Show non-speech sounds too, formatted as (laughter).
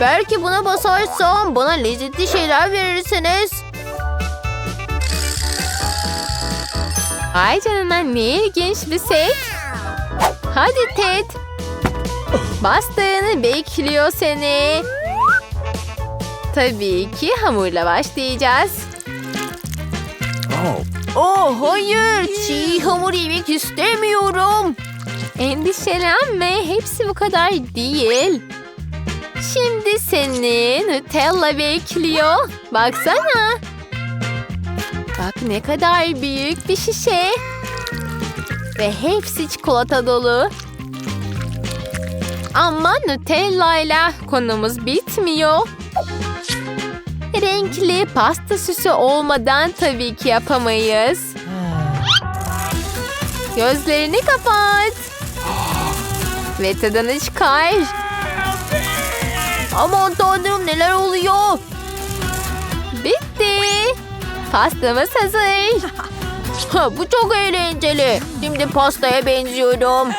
Belki buna basarsam bana lezzetli şeyler verirsiniz. Ay canına ne ilginç bir set. Hadi Ted. Bastığını bekliyor seni. Tabii ki hamurla başlayacağız. Oh hayır çiğ hamur yemek istemiyorum. Endişelenme hepsi bu kadar değil. Şimdi seni Nutella bekliyor. Baksana. Bak ne kadar büyük bir şişe. Ve hepsi çikolata dolu. Ama Nutella ile konumuz bitmiyor. Renkli pasta süsü olmadan tabii ki yapamayız. Gözlerini kapat. Ve tadını çıkar. Aman tanrım neler oluyor? Bitti. Pastamız hazır. Ha, (laughs) bu çok eğlenceli. Şimdi pastaya benziyorum.